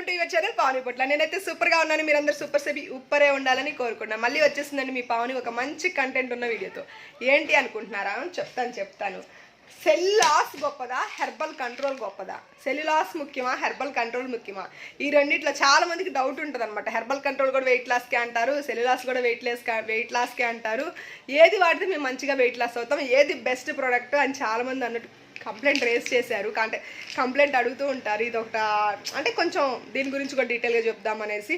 Welcome to your channel Pavani Potla. నేనైతే సూపర్గా ఉన్నాను. మీరందరూ సూపర్ సెబి ఉప్పరే ఉండాలని కోరుకుంటున్నాను. మళ్ళీ వచ్చేసిందండి మీ పావని ఒక మంచి కంటెంట్ ఉన్న వీడియోతో. ఏంటి అనుకుంటున్నారా? చెప్తాను చెప్తాను. సెల్ లాస్ గొప్పదా హెర్బల్ కంట్రోల్ గొప్పదా? సెల్ లాస్ ముఖ్యమా హెర్బల్ కంట్రోల్ ముఖ్యమా? ఈ రెండిట్లో చాలా మందికి డౌట్ ఉంటుంది అనమాట హెర్బల్ కంట్రోల్ కూడా వెయిట్ లాస్కే అంటారు సెల్ లాస్ కూడా వెయిట్ లెస్ వెయిట్ లాస్కే అంటారు. ఏది వాడితే మేము మంచిగా వెయిట్ లాస్ అవుతాం ఏది బెస్ట్ ప్రోడక్ట్ అని చాలా మంది అన్నట్టు కంప్లైంట్ రేస్ చేశారు. అంటే కంప్లైంట్ అడుగుతూ ఉంటారు. ఇది ఒక అంటే కొంచెం దీని గురించి కూడా డీటెయిల్గా చెప్దాం అనేసి.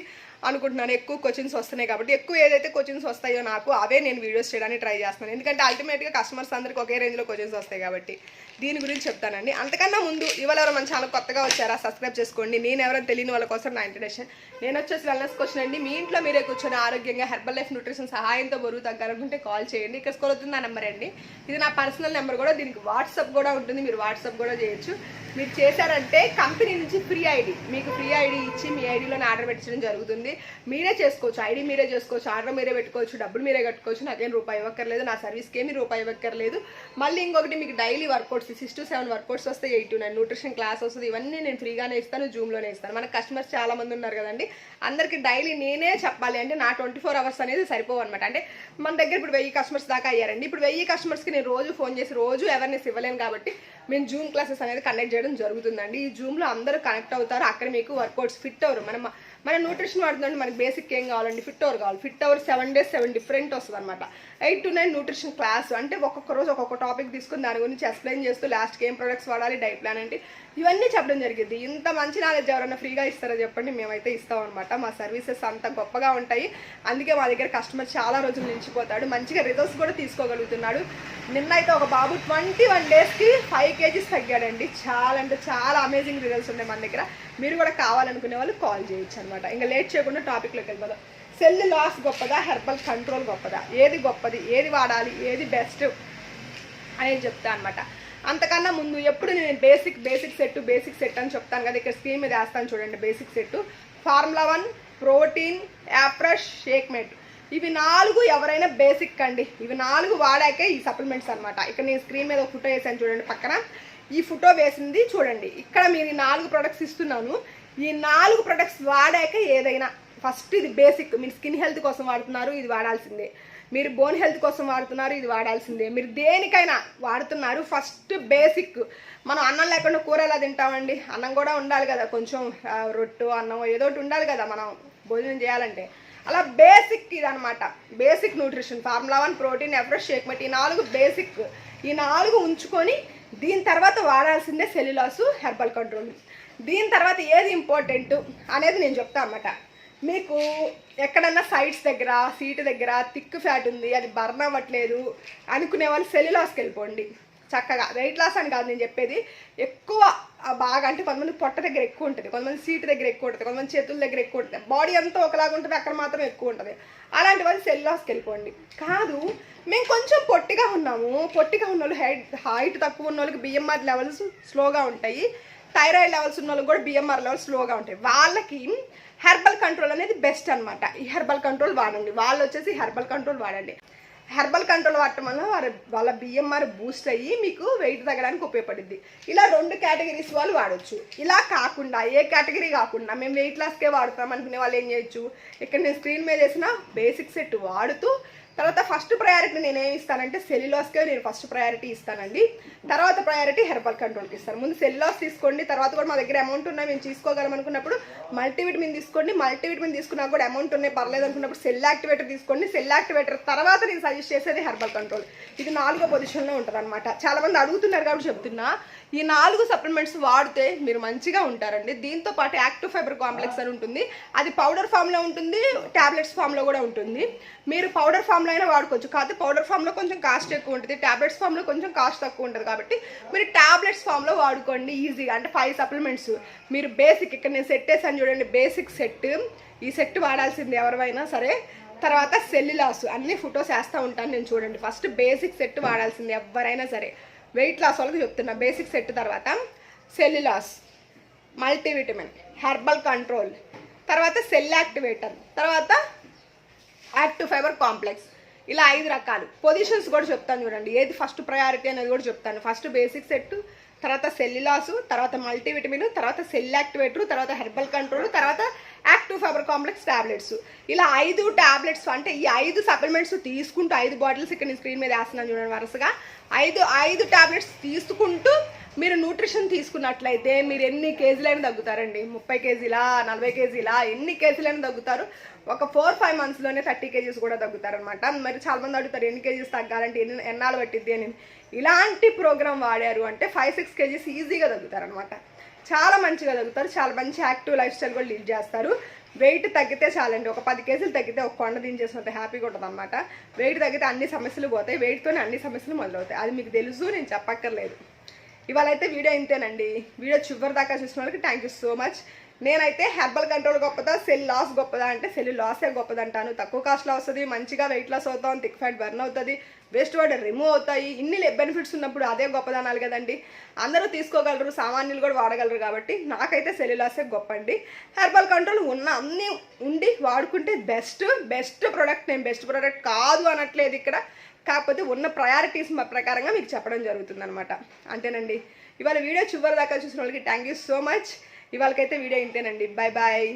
అనుకుంటున్నాను. ఎక్కువ క్వశ్చన్స్ వస్తున్నాయి కాబట్టి ఎక్కువ ఏదైతే క్వశ్చన్స్ వస్తాయో నాకు అవే నేను వీడియోస్ చేయడానికి ట్రై చేస్తున్నాను ఎందుకంటే అల్టిమేట్గా కస్టమర్స్ అందరికి ఒకే రేంజ్లో క్వశ్చన్స్ వస్తాయి కాబట్టి దీని గురించి చెప్తానండి. అంతకన్నా ముందు ఇవాళ ఎవరు మన ఛానల్ కొత్తగా వచ్చారా? సబ్స్క్రైబ్ చేసుకోండి. నేను ఎవరైనా తెలియని వాళ్ళ కోసం నా ఇంట్రడక్షన్ నేను వచ్చేసి వెల్నెస్ క్వశ్చన్ అండి. మీ ఇంట్లో మీరే కూర్చొని ఆరోగ్యంగా హెర్బల్ లైఫ్ న్యూట్రిషన్ సహాయంతో బరువు తగ్గాలనుకుంటే కాల్ చేయండి. ఇక్కడ స్కూల్ అవుతుంది నా నెంబర్ అండి. ఇది నా పర్సనల్ నెంబర్ కూడా. దీనికి వాట్సాప్ కూడా ఉంటుంది. మీరు వాట్సాప్ కూడా చేయొచ్చు. మీరు చేశారంటే కంపెనీ నుంచి ఫ్రీ ఐడి మీకు ఫ్రీ ఐడి ఇచ్చి మీ ఐడిలోనే ఆర్డర్ పెట్టడం జరుగుతుంది. మీరే చేసుకోవచ్చు ఐడి మీరే చేసుకోవచ్చు ఆర్డర్ మీరే పెట్టుకోవచ్చు డబ్బులు మీరే కట్టుకోవచ్చు నాకేం రూపాయి ఇవ్వక్కర్లేదు నా సర్వీస్కి ఏమి రూపాయి ఇవ్వక్కర్లేదు. మళ్ళీ ఇంకొకటి మీకు daily workouts six to seven workouts వస్తాయి eight to nine nutrition class వస్తుంది ఇవన్నీ నేను ఫ్రీగానే ఇస్తాను జూమ్లోనే ఇస్తాను. మన కస్టమర్స్ చాలా మంది ఉన్నారు కదండి అందరికి డైలీ నేనే చెప్పాలి. అంటే నా ట్వంటీ ఫోర్ అవర్స్ అనేది సరిపోవు అనమాట అంటే మన దగ్గర ఇప్పుడు వెయ్యి కస్టమర్స్ దాకా అయ్యారండి. ఇప్పుడు వెయ్యి కస్టమర్స్కి నేను రోజు ఫోన్ చేసి రోజు అవేర్నెస్ ఇవ్వలేను కాబట్టి మేము జూమ్ క్లాసెస్ అనేది కండక్ట్ చేయడం జరుగుతుందండి. ఈ జూమ్లో అందరూ కనెక్ట్ అవుతారు అక్కడ మీకు వర్కౌట్స్ ఫిట్ అవరు మనం మనం న్యూట్రిషన్ వాడుతుందంటే మనకి బేసిక్ ఏం కావాలండి? ఫిట్ అవర్ కావాలి. Fit hour seven days seven different వస్తుంది అనమాట eight to nine nutrition class అంటే ఒక్కొక్క రోజు ఒక్కొక్క టాపిక్ తీసుకుని దాని గురించి ఎక్స్ప్లెయిన్ చేస్తూ లాస్ట్కి ఏం ప్రొడక్ట్స్ వాడాలి డైట్ ప్లాన్ ఏంటి? ఇవన్నీ చెప్పడం జరిగింది. ఇంత మంచి నాలెడ్జ్ ఎవరైనా ఫ్రీగా ఇస్తారో చెప్పండి. మేమైతే ఇస్తాం అనమాట మా సర్వీసెస్ అంత గొప్పగా ఉంటాయి. అందుకే మా దగ్గర కస్టమర్ చాలా రోజులు నిలిచిపోతాడు. మంచిగా రిజల్ట్స్ కూడా తీసుకోగలుగుతున్నాడు. నిన్న అయితే ఒక బాబు ట్వంటీ వన్ డేస్కి ఫైవ్ కేజీస్ తగ్గాడండి. చాలా అంటే చాలా అమేజింగ్ రిజల్ట్స్ ఉన్నాయి మన దగ్గర. మీరు కూడా కావాలనుకునే వాళ్ళు కాల్ చేయొచ్చు అనమాట ఇంకా లేట్ చేయకుండా టాపిక్లోకి వెళ్ళిపోదాం. సెల్ లాస్ గొప్పదా? హెర్బల్ కంట్రోల్ గొప్పదా? ఏది గొప్పది? ఏది వాడాలి? ఏది బెస్ట్ అనేది చెప్తా అనమాట అంతకన్నా ముందు ఎప్పుడు నేను basic basic set basic set అని చెప్తాను కదా. ఇక్కడ స్క్రీన్ మీద వేస్తాను చూడండి. Basic set formula one protein afresh shake ఇవి నాలుగు ఎవరైనా బేసిక్ అండి. ఇవి నాలుగు వాడాకే ఈ సప్లిమెంట్స్ అనమాట ఇక్కడ నేను స్క్రీన్ మీద ఒక ఫోటో వేసాను చూడండి పక్కన. ఈ ఫోటో వేసింది చూడండి. ఇక్కడ మీరు ఈ నాలుగు ప్రొడక్ట్స్ ఇస్తున్నాను. ఈ నాలుగు ప్రొడక్ట్స్ వాడాక ఏదైనా ఫస్ట్ ఇది బేసిక్ మీరు స్కిన్ హెల్త్ కోసం వాడుతున్నారు ఇది వాడాల్సిందే. మీరు బోన్ హెల్త్ కోసం వాడుతున్నారు ఇది వాడాల్సిందే. మీరు దేనికైనా వాడుతున్నారు ఫస్ట్ బేసిక్ మనం అన్నం లేకుండా కూర ఎలా తింటామండి. అన్నం కూడా ఉండాలి కదా. కొంచెం రొట్టు అన్నం ఏదో ఒకటి ఉండాలి కదా మనం. భోజనం చేయాలంటే. అలా బేసిక్ ఇదనమాట basic nutrition formula one protein afresh shake మట్ ఈ నాలుగు బేసిక్ ఈ నాలుగు ఉంచుకొని దీని తర్వాత వాడాల్సిందే సెల్యులాసు హెర్బల్ కంట్రోల్ దీని తర్వాత ఏది ఇంపార్టెంట్ అనేది నేను చెప్తాను అన్నమాట. మీకు ఎక్కడన్నా సైడ్స్ దగ్గర సీట్ దగ్గర థిక్ ఫ్యాట్ ఉంది అది బర్న్ అవ్వట్లేదు అనుకునే వాళ్ళు సెల్యులాస్కి వెళ్ళిపోండి. చక్కగా. వెయిట్ లాస్ అని కాదు నేను చెప్పేది. ఎక్కువ బాగా అంటే కొంతమంది పొట్ట దగ్గర ఎక్కువ ఉంటుంది. కొంతమంది సీటు దగ్గర ఎక్కువ ఉంటుంది. కొంతమంది చేతుల దగ్గర ఎక్కువ ఉంటుంది. బాడీ అంతా ఒకలాగా ఉంటుంది అక్కడ మాత్రం ఎక్కువ ఉంటుంది. అలాంటి వాళ్ళు సెల్ లాస్కి వెళ్ళిపోండి. కాదు మేము కొంచెం పొట్టిగా ఉన్నాము. పొట్టిగా ఉన్న వాళ్ళు హైట్ హైట్ తక్కువ ఉన్న వాళ్ళకి బిఎంఆర్ లెవెల్స్ స్లోగా ఉంటాయి. థైరాయిడ్ లెవెల్స్ ఉన్న వాళ్ళకి కూడా బిఎంఆర్ లెవెల్స్ స్లోగా ఉంటాయి. వాళ్ళకి హెర్బల్ కంట్రోల్ అనేది బెస్ట్ అనమాట ఈ హెర్బల్ కంట్రోల్ వాడండి. వాళ్ళు వచ్చేసి హెర్బల్ కంట్రోల్ వాడండి. హెర్బల్ కంట్రోల్ వాడటం వల్ల వారి వాళ్ళ బిఎంఆర్ బూస్ట్ అయ్యి మీకు వెయిట్ తగ్గడానికి ఉపయోగపడుద్ది. ఇలా రెండు కేటగిరీస్ వాళ్ళు వాడచ్చు. ఇలా కాకుండా ఏ కేటగిరీ కాకుండా మేము వెయిట్ లాస్కే వాడతాం అనుకునే వాళ్ళు ఏం చేయొచ్చు? ఇక్కడ నేను స్క్రీన్ మీద వేసిన బేసిక్ సెట్ వాడుతూ తర్వాత ఫస్ట్ ప్రయారిటీ నేను ఏమి ఇస్తానంటే సెల్యులాస్కే నేను ఫస్ట్ ప్రయారిటీ ఇస్తానండి. తర్వాత ప్రయారిటీ హెర్బల్ కంట్రోల్కి ఇస్తాను. ముందు సెల్యులాస్ తీసుకోండి తర్వాత కూడా మా దగ్గర అమౌంట్ ఉన్నాయి మేము తీసుకోగలం అనుకున్నప్పుడు మల్టీవిటమిన్ తీసుకోండి. మల్టీవిటమిన్ తీసుకున్నా కూడా అమౌంట్ ఉన్నాయి పర్లేదు అనుకున్నప్పుడు సెల్ యాక్టివేటర్ తీసుకోండి. సెల్ యాక్టివేటర్ తర్వాత నేను సజెస్ట్ చేసేది హెర్బల్ కంట్రోల్ ఇది నాలుగో పొజిషన్లో ఉంటుంది అనమాట చాలా మంది అడుగుతున్నారు కాబట్టి చెప్తున్నా. ఈ నాలుగు సప్లిమెంట్స్ వాడితే మీరు మంచిగా ఉంటారండి. దీంతో పాటు యాక్టివ్ ఫైబర్ కాంప్లెక్స్ అని ఉంటుంది. అది పౌడర్ ఫామ్లో ఉంటుంది టాబ్లెట్స్ ఫామ్లో కూడా ఉంటుంది. మీరు పౌడర్ ఫామ్లో అయినా వాడుకోవచ్చు. కాకపోతే పౌడర్ ఫామ్లో కొంచెం కాస్ట్ ఎక్కువ ఉంటుంది. ట్యాబ్లెట్స్ ఫామ్లో కొంచెం కాస్ట్ తక్కువ ఉంటుంది కాబట్టి మీరు టాబ్లెట్స్ ఫామ్లో వాడుకోండి ఈజీగా అంటే ఫైవ్ సప్లిమెంట్స్ మీరు బేసిక్ ఇక్కడ నేను సెట్ వేసాను చూడండి. బేసిక్ సెట్ ఈ సెట్ వాడాల్సింది ఎవరివైనా సరే. తర్వాత సెల్యులాస్ అన్ని ఫొటోస్ వేస్తూ ఉంటాను నేను చూడండి. ఫస్ట్ బేసిక్ సెట్ వాడాల్సింది ఎవరైనా సరే. వెయిట్ లాస్ వాళ్ళకి చెప్తున్నా. బేసిక్ సెట్ తర్వాత cell u loss multivitamin herbal control తర్వాత సెల్ యాక్టివేటర్ తర్వాత యాక్టివ్ ఫైబర్ కాంప్లెక్స్ ఇలా ఐదు రకాలు. పొజిషన్స్ కూడా చెప్తాను చూడండి. ఏది ఫస్ట్ ప్రయారిటీ అనేది కూడా చెప్తాను. ఫస్ట్ బేసిక్ సెట్ తర్వాత సెల్యులాసు తర్వాత మల్టీవిటమిన్ తర్వాత సెల్ యాక్టివేటర్ తర్వాత హెర్బల్ కంట్రోల్ తర్వాత యాక్టివ్ ఫైబర్ కాంప్లెక్స్ టాబ్లెట్స్. ఇలా ఐదు టాబ్లెట్స్ అంటే ఈ ఐదు సప్లిమెంట్స్ తీసుకుంటూ ఐదు బాటిల్స్ ఇక్కడ నేను స్క్రీన్ మీద వేస్తున్నాను చూడండి వరుసగా. ఐదు ఐదు టాబ్లెట్స్ తీసుకుంటూ మీరు న్యూట్రిషన్ తీసుకున్నట్లయితే మీరు ఎన్ని కేజీలైనా తగ్గుతారండి. ముప్పై కేజీలా నలభై కేజీలా ఎన్ని కేజీలైనా తగ్గుతారు. ఒక ఫోర్ ఫైవ్ మంత్స్లోనే థర్టీ కేజీస్ కూడా తగ్గుతారనమాట మరి చాలామంది అడుగుతారు ఎన్ని కేజీస్ తగ్గాలంటే ఎన్ని ఎన్నాళ్ళు పట్టిద్ది అని. ఇలాంటి ప్రోగ్రామ్ వాడారు అంటే ఫైవ్ సిక్స్ కేజీస్ ఈజీగా తగ్గుతారనమాట చాలా మంచిగా తగ్గుతారు చాలా మంచి యాక్టివ్ లైఫ్ స్టైల్ కూడా లీడ్ చేస్తారు. వెయిట్ తగ్గితే చాలండి ఒక పది కేజీలు తగ్గితే ఒక కొండ దించేసినంత హ్యాపీగా ఉంటుంది అనమాట వెయిట్ తగ్గితే అన్ని సమస్యలు పోతాయి వెయిట్తోనే అన్ని సమస్యలు మొదలవుతాయి. అది మీకు తెలుసు నేను చెప్పక్కర్లేదు. ఇవాళ అయితే వీడియో ఇంతేనండి. వీడియో చివరి దాకా చూసిన వాళ్ళకి థ్యాంక్ యూ సో మచ్ నేనైతే హెర్బల్ కంట్రోల్ గొప్పదా సెల్ లాస్ గొప్పదా అంటే సెల్ లాసే గొప్పదంటాను. తక్కువ కాస్ట్లో వస్తుంది మంచిగా వెయిట్ లాస్ అవుతాం థిక్ ఫ్యాట్ బర్న్ అవుతుంది. వేస్ట్ వాటర్ రిమూవ్ అవుతాయి. ఇన్ని బెనిఫిట్స్ ఉన్నప్పుడు అదే గొప్పదనాలు కదండి. అందరూ తీసుకోగలరు సామాన్యులు కూడా వాడగలరు కాబట్టి నాకైతే సెల్యులాసే గొప్ప అండి హెర్బల్ కంట్రోల్ ఉన్న అన్నీ ఉండి వాడుకుంటే బెస్ట్ బెస్ట్ ప్రోడక్ట్ నేను బెస్ట్ ప్రోడక్ట్ కాదు అనట్లేదు ఇక్కడ. కాకపోతే ఉన్న ప్రయారిటీస్ ప్రకారంగా మీకు చెప్పడం జరుగుతుంది అనమాట అంతేనండి. ఇవాళ వీడియో చివరి దాకా చూసిన వాళ్ళకి థ్యాంక్ యూ సో మచ్ ఇవాళకైతే వీడియో ఇంతేనండి. Bye bye